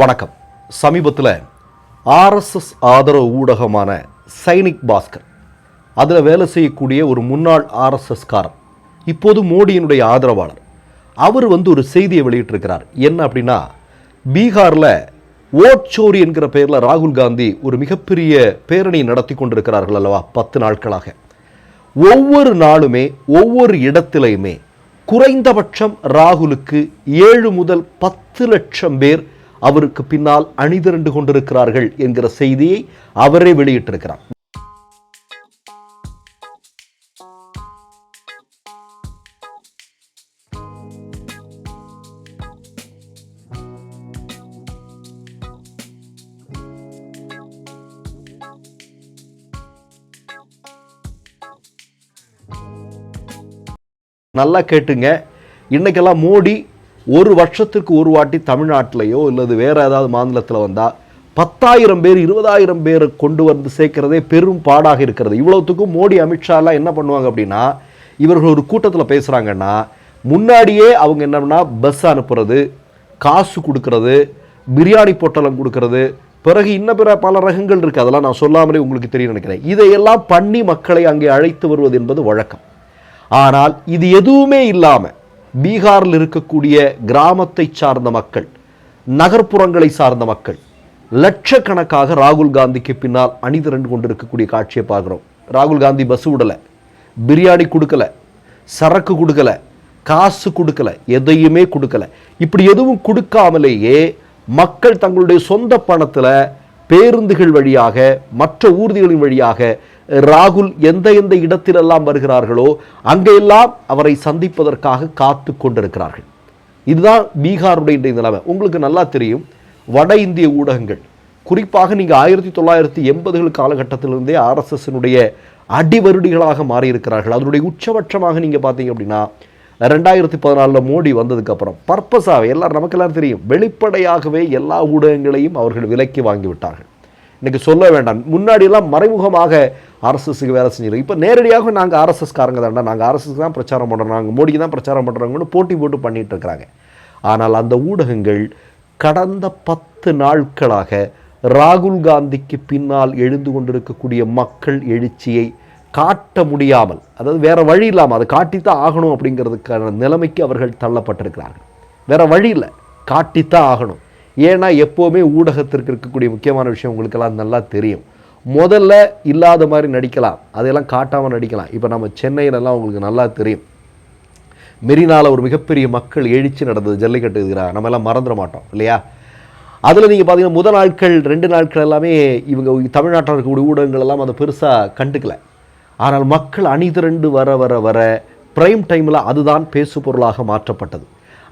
வணக்கம். சமீபத்தில் ஆர்எஸ்எஸ் ஆதரவு ஊடகமான சைனிக் பாஸ்கர் அதில் வேலை செய்யக்கூடிய ஒரு முன்னாள் ஆர்எஸ்எஸ்காரர் இப்போது மோடியினுடைய ஆதரவாளர் அவர் வந்து ஒரு செய்தியை வெளியிட்டிருக்கிறார். என்ன அப்படின்னா பீகாரில் ஓட்சோரி என்கிற பெயரில் ராகுல் காந்தி ஒரு மிகப்பெரிய பேரணி நடத்தி கொண்டிருக்கிறார்கள் அல்லவா பத்து நாட்களாக. ஒவ்வொரு நாளுமே ஒவ்வொரு இடத்திலையுமே குறைந்தபட்சம் ராகுலுக்கு ஏழு முதல் பத்து லட்சம் பேர் அவருக்கு பின்னால் அணிதிரண்டு கொண்டிருக்கிறார்கள் என்கிற செய்தியை அவரே வெளியிட்டிருக்கிறார். நல்லா கேட்டுங்க. இன்னைக்கெல்லாம் மோடி ஒரு வருஷத்துக்கு ஒரு வாட்டி தமிழ்நாட்டிலையோ இல்லது வேற ஏதாவது மாநிலத்தில் வந்தால் பத்தாயிரம் பேர் இருபதாயிரம் பேரை கொண்டு வந்து சேர்க்கிறதே பெரும் பாடாக இருக்கிறது. இவ்வளோத்துக்கும் மோடி அமித்ஷாலாம் என்ன பண்ணுவாங்க அப்படின்னா இவர்கள் ஒரு கூட்டத்தில் பேசுகிறாங்கன்னா முன்னாடியே அவங்க என்னன்னா பஸ் அனுப்புறது காசு கொடுக்கறது பிரியாணி பொட்டலம் கொடுக்கறது பிறகு இன்ன பிற பல ரகங்கள் இருக்குது அதெல்லாம் நான் சொல்லாமலே உங்களுக்கு தெரியும் நினைக்கிறேன். இதையெல்லாம் பண்ணி மக்களை அங்கே அழைத்து வருவது என்பது வழக்கம். ஆனால் இது எதுவுமே இல்லாமல் பீகாரில் இருக்கக்கூடிய கிராமத்தை சார்ந்த மக்கள் நகர்ப்புறங்களை சார்ந்த மக்கள் லட்சக்கணக்காக ராகுல் காந்திக்கு பின்னால் அணிதிரண்டு கொண்டிருக்கக்கூடிய காட்சியை பார்க்குறோம். ராகுல் காந்தி பஸ் விடலை பிரியாணி கொடுக்கல சரக்கு கொடுக்கல காசு கொடுக்கல எதையுமே கொடுக்கல. இப்படி எதுவும் கொடுக்காமலேயே மக்கள் தங்களுடைய சொந்த பணத்தில் பேருந்துகள் வழியாக மற்ற ஊர்திகளின் வழியாக ராகுல் எந்த எந்த இடத்திலெல்லாம் வருகிறார்களோ அங்கெல்லாம் அவரை சந்திப்பதற்காக காத்து கொண்டிருக்கிறார்கள். இதுதான் பீகாருடைய இன்றைய நிலைமை. உங்களுக்கு நல்லா தெரியும் வட இந்திய ஊடகங்கள் குறிப்பாக நீங்கள் ஆயிரத்தி தொள்ளாயிரத்தி எண்பதுகள் காலகட்டத்திலிருந்தே ஆர்எஸ்எஸ்னுடைய அடிவருடிகளாக மாறியிருக்கிறார்கள். அதனுடைய உச்சபட்சமாக நீங்கள் பார்த்தீங்க அப்படின்னா ரெண்டாயிரத்தி பதினாலில் மோடி வந்ததுக்கப்புறம் பர்பஸாகவே எல்லாரும் நமக்கெல்லாம் தெரியும். வெளிப்படையாகவே எல்லா ஊடகங்களையும் அவர்கள் விலக்கி வாங்கிவிட்டார்கள். இன்றைக்கி சொல்ல வேண்டாம். முன்னாடியெல்லாம் மறைமுகமாக ஆர்எஸ்எஸ்க்கு வேலை செஞ்சிருக்கோம் இப்போ நேரடியாக நாங்கள் ஆர்எஸ்எஸ்காரங்க தான்டா நாங்கள் ஆர்எஸ்எஸ்க்கு தான் பிரச்சாரம் பண்ணுறோம் நாங்கள் மோடிக்கு தான் பிரச்சாரம் பண்ணுறாங்கன்னு போட்டி போட்டு பண்ணிட்டு இருக்கிறாங்க ஆனால் அந்த ஊடகங்கள் கடந்த பத்து நாட்களாக ராகுல் காந்திக்கு பின்னால் எழுந்து கொண்டிருக்கக்கூடிய மக்கள் எழுச்சியை காட்ட முடியாமல் அதாவது வேறு வழி இல்லாமல் அதை காட்டித்தான் ஆகணும் அப்படிங்கிறதுக்கான நிலைமைக்கு அவர்கள் தள்ளப்பட்டிருக்கிறார்கள். வேறு வழி இல்லை காட்டித்தான் ஆகணும். ஏன்னா எப்போவுமே ஊடகத்திற்கு இருக்கக்கூடிய முக்கியமான விஷயம் உங்களுக்கெல்லாம் நல்லா தெரியும். முதல்ல இல்லாத மாதிரி நடிக்கலாம் அதையெல்லாம் காட்டாமல் நடிக்கலாம். இப்போ நம்ம சென்னையிலலாம் உங்களுக்கு நல்லா தெரியும். மெரினாவில் ஒரு மிகப்பெரிய மக்கள் எழுச்சி நடந்தது ஜல்லிக்கட்டு இருக்கிறாங்க நம்ம எல்லாம் மறந்துட மாட்டோம் இல்லையா? அதில் நீங்கள் பார்த்தீங்கன்னா முதல் நாட்கள் ரெண்டு நாட்கள் எல்லாமே இவங்க தமிழ்நாட்டில் இருக்கக்கூடிய ஊடகங்கள் எல்லாம் அதை பெருசாக கண்டுக்கலை. ஆனால் மக்கள் அணிதிரண்டு வர வர வர பிரைம் டைமில் அதுதான் பேசு பொருளாக மாற்றப்பட்டது.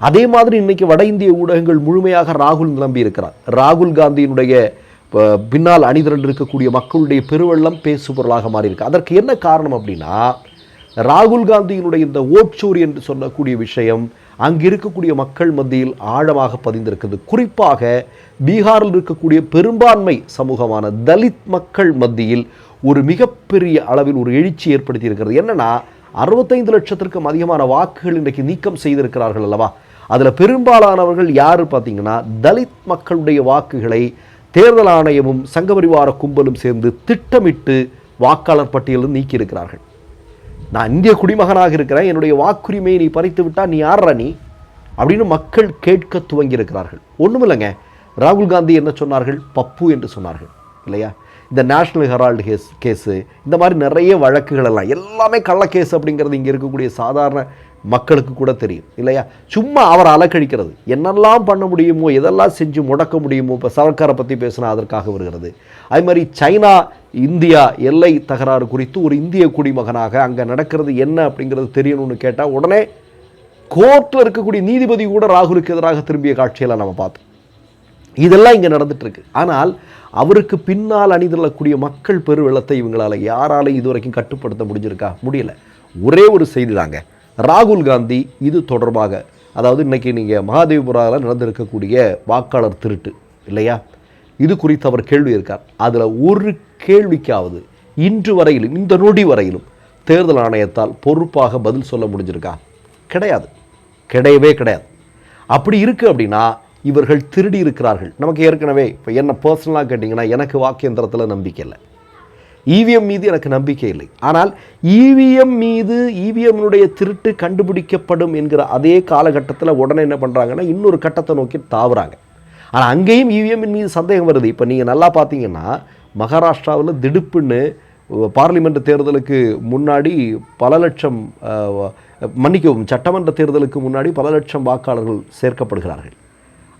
அதே மாதிரி இன்னைக்கு வட இந்திய ஊடகங்கள் முழுமையாக ராகுல் நம்பி இருக்கிறார். ராகுல் காந்தியினுடைய பின்னால் அணிதிரண்டு இருக்கக்கூடிய மக்களுடைய பெருவெள்ளம் பேசு பொருளாக மாறியிருக்கு. அதற்கு என்ன காரணம் அப்படின்னா ராகுல் காந்தியினுடைய இந்த ஓட்சூர் என்று சொல்லக்கூடிய விஷயம் அங்கு இருக்கக்கூடிய மக்கள் மத்தியில் ஆழமாக பதிந்திருக்குது குறிப்பாக பீகாரில் இருக்கக்கூடிய பெரும்பான்மை சமூகமான தலித் மக்கள் மத்தியில் ஒரு மிகப்பெரிய அளவில் ஒரு எழுச்சி ஏற்படுத்தி இருக்கிறது என்னென்னா அறுபத்தைந்து லட்சத்திற்கும் அதிகமான வாக்குகள் இன்றைக்கு நீக்கம் செய்திருக்கிறார்கள் அல்லவா? அதில் பெரும்பாலானவர்கள் யார் பார்த்தீங்கன்னா தலித் மக்களுடைய வாக்குகளை தேர்தல் ஆணையமும் சங்கபரிவார கும்பலும் சேர்ந்து திட்டமிட்டு வாக்காளர் பட்டியலில் நீக்கியிருக்கிறார்கள். நான் இந்திய குடிமகனாக இருக்கிறேன் என்னுடைய வாக்குரிமையை நீ பறித்து விட்டால் நீ யார்ரா நீ? அப்படின்னு மக்கள் கேட்க துவங்கி இருக்கிறார்கள் ஒன்றுமில்லைங்க ராகுல் காந்தி என்ன சொன்னார்கள்? பப்பு என்று சொன்னார்கள். இல்லையா? இந்த நேஷ்னல் ஹெரால்டு கேஸ் கேஸு இந்த மாதிரி நிறைய வழக்குகள் எல்லாம் எல்லாமே கள்ளக்கேஸ் அப்படிங்கிறது இங்கே இருக்கக்கூடிய சாதாரண மக்களுக்கு கூட தெரியும் இல்லையா? சும்மா அவர் அலக்கழிக்கிறது. என்னெல்லாம் பண்ண முடியுமோ எதெல்லாம் செஞ்சு முடக்க முடியுமோ இப்போ சர்க்காரை பற்றி பேசினா அதற்காக வருகிறது. அதே மாதிரி சைனா இந்தியா எல்லை தகராறு குறித்து ஒரு இந்திய குடிமகனாக அங்கே நடக்கிறது என்ன அப்படிங்கிறது தெரியணும்னு கேட்டால் உடனே கோர்ட்டில் இருக்கக்கூடிய நீதிபதி கூட ராகுலுக்கு எதிராக திரும்பிய காட்சியெல்லாம் நம்ம பார்த்தோம். இதெல்லாம் இங்கே நடந்துட்டுருக்கு. ஆனால் அவருக்கு பின்னால் அணிதிரளக்கூடிய மக்கள் பெருவெள்ளத்தை இவங்களால யாராலையும் இதுவரைக்கும் கட்டுப்படுத்த முடிஞ்சிருக்கா? முடியல. ஒரே ஒரு செய்தி தாங்க. ராகுல் காந்தி இது தொடர்பாக அதாவது இன்னைக்கு நீங்கள் மகாதேவபுராவில் நடந்திருக்கக்கூடிய வாக்காளர் திருட்டு இல்லையா? இது குறித்து அவர் கேள்வி இருக்கார். அதில் ஒரு கேள்விக்காவது இன்று வரையிலும் இந்த நொடி வரையிலும் தேர்தல் ஆணையத்தால் பொறுப்பாக பதில் சொல்ல முடிஞ்சிருக்கா? கிடையாது. கிடையவே கிடையாது. அப்படி இருக்கு அப்படின்னா இவர்கள் திருடி இருக்கிறார்கள். நமக்கு ஏற்கனவே இப்போ என்ன பர்சனலாக கேட்டிங்கன்னா எனக்கு வாக்கியந்திரத்தில் நம்பிக்கை இல்லை. இவிஎம் மீது எனக்கு நம்பிக்கை இல்லை. ஆனால் இவிஎம் மீது இவிஎம்னுடைய திருட்டு கண்டுபிடிக்கப்படும் என்கிற அதே காலகட்டத்தில் உடனே என்ன பண்ணுறாங்கன்னா இன்னொரு கட்டத்தை நோக்கி தாவுறாங்க. ஆனால் அங்கேயும் இவிஎம்மின் மீது சந்தேகம் வருது. இப்போ நீங்கள் நல்லா பார்த்தீங்கன்னா மகாராஷ்டிராவில் திடுப்புன்னு பார்லிமெண்ட் தேர்தலுக்கு முன்னாடி பல லட்சம் மன்னிக்கவும் சட்டமன்ற தேர்தலுக்கு முன்னாடி பல லட்சம் வாக்காளர்கள் சேர்க்கப்படுகிறார்கள்.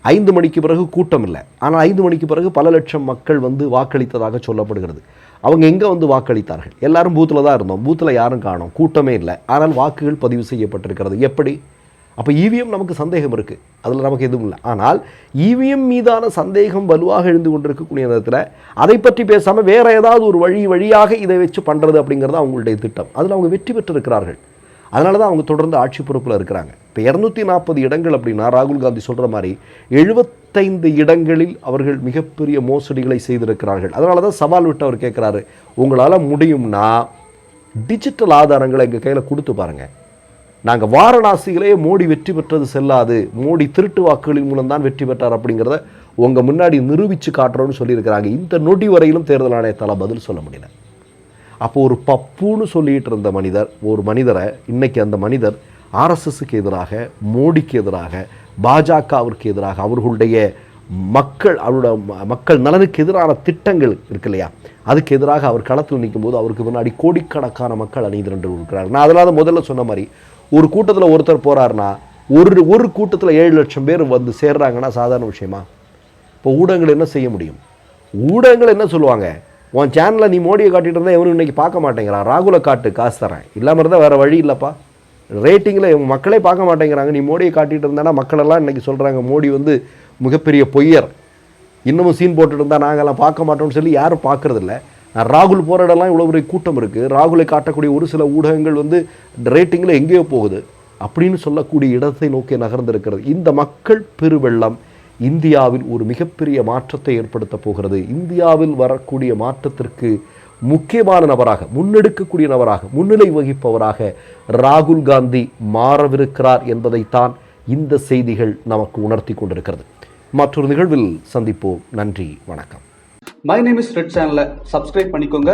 ஐந்து மணிக்கு பிறகு கூட்டம் இல்லை ஆனால் ஐந்து மணிக்கு பிறகு பல லட்சம் மக்கள் வந்து வாக்களித்ததாக சொல்லப்படுகிறது. அவங்க எங்கே வந்து வாக்களித்தார்கள்? எல்லாரும் பூத்தில் தான் இருந்தோம். பூத்தில் யாரும் காணோம். கூட்டமே இல்லை. ஆனால் வாக்குகள் பதிவு செய்யப்பட்டிருக்கிறது. எப்படி? அப்போ இவிஎம் நமக்கு சந்தேகம் இருக்குது அதில் நமக்கு எதுவும் இல்லை. ஆனால் இவிஎம் மீதான சந்தேகம் வலுவாக எழுந்து கொண்டிருக்கக்கூடிய நேரத்தில் அதை பற்றி பேசாமல் வேற ஏதாவது ஒரு வழி வழியாக இதை வச்சு பண்ணுறது அப்படிங்கிறது அவங்களுடைய திட்டம். அதில் அவங்க வெற்றி பெற்றிருக்கிறார்கள். அதனால தான் அவங்க தொடர்ந்து ஆட்சி பொறுப்பில் இருக்கிறாங்க. இப்போ இரநூத்தி நாற்பது இடங்கள் அப்படின்னா ராகுல் காந்தி சொல்கிற மாதிரி எழுபத்தைந்து இடங்களில் அவர்கள் மிகப்பெரிய மோசடிகளை செய்திருக்கிறார்கள். அதனால தான் சவால் விட்டு அவர் கேட்குறாரு உங்களால் முடியும்னா டிஜிட்டல் ஆதாரங்களை எங்கள் கையில் கொடுத்து பாருங்கள் நாங்கள் வாரணாசியிலேயே மோடி வெற்றி பெற்றது செல்லாது. மோடி திருட்டு வாக்குகளின் மூலம் தான் வெற்றி பெற்றார் அப்படிங்கிறத உங்கள் முன்னாடி நிரூபித்து காட்டுறோன்னு சொல்லியிருக்கிறாங்க. இந்த நொடி வரையிலும் தேர்தல் ஆணையத்தால் பதில் சொல்ல முடியல. அப்போ ஒரு பப்புன்னு சொல்லிட்டு இருந்த மனிதர் ஒரு மனிதரை இன்னைக்கு அந்த மனிதர் ஆர்எஸ்எஸ்க்கு எதிராக மோடிக்கு எதிராக பாஜகவிற்கு எதிராக அவர்களுடைய மக்கள் அவருடைய மக்கள் நலனுக்கு எதிரான திட்டங்கள் இருக்கு இல்லையா? அதுக்கு எதிராக அவர் களத்தில் நிற்கும்போது அவருக்கு முன்னாடி கோடிக்கணக்கான மக்கள் அணிதிரண்டு இருக்கிறார் நான் அதனால முதல்ல சொன்ன மாதிரி ஒரு கூட்டத்தில் ஒருத்தர் போறாருன்னா ஒரு ஒரு கூட்டத்தில் ஏழு லட்சம் பேர் வந்து சேர்றாங்கன்னா சாதாரண விஷயமா? இப்போ ஊடகங்கள் என்ன செய்ய முடியும்? ஊடகங்கள் என்ன சொல்லுவாங்க? உன் சேனலில் நீ மோடியை காட்டிட்டு இருந்தால் எவனும் இன்றைக்கி பார்க்க மாட்டேங்கிறான். ராகுலை காட்டு காசு தரேன். இல்லாமல் இருந்தால் வேறு வழி இல்லைப்பா. ரேட்டிங்கில் மக்களே பார்க்க மாட்டேங்கிறாங்க. நீ மோடியை காட்டிகிட்டு இருந்தானா மக்களெல்லாம் இன்றைக்கி சொல்கிறாங்க மோடி வந்து மிகப்பெரிய பொய்யர். இன்னமும் சீன் போட்டுட்டு இருந்தால் நாங்கள்லாம் பார்க்க மாட்டோம்னு சொல்லி யாரும் பார்க்கறதில்ல. நான் ராகுல் போகிற இடம்லாம் இவ்வளோ பெரிய கூட்டம் இருக்குது ராகுலை காட்டக்கூடிய ஒரு சில ஊடகங்கள் வந்து ரேட்டிங்கில் எங்கேயோ போகுது. அப்படின்னு சொல்லக்கூடிய இடத்தை நோக்கி நகர்ந்திருக்கிறது. இந்த மக்கள் பெருவெள்ளம். இந்தியாவில் ஒரு மிகப்பெரிய மாற்றத்தை ஏற்படுத்த போகிறது. இந்தியாவில் வரக்கூடிய மாற்றத்திற்கு முக்கியமான நபராக முன்னெடுக்கக்கூடிய நபராக முன்னிலை வகிப்பவராக ராகுல் காந்தி மாறவிருக்கிறார் என்பதைத்தான் இந்த செய்திகள் நமக்கு உணர்த்தி கொண்டிருக்கிறது. மற்றொரு நிகழ்வில் சந்திப்போம். நன்றி வணக்கம். மை நேம் இஸ் ரெட் சேனலை சப்ஸ்கிரைப் பண்ணிக்கோங்க.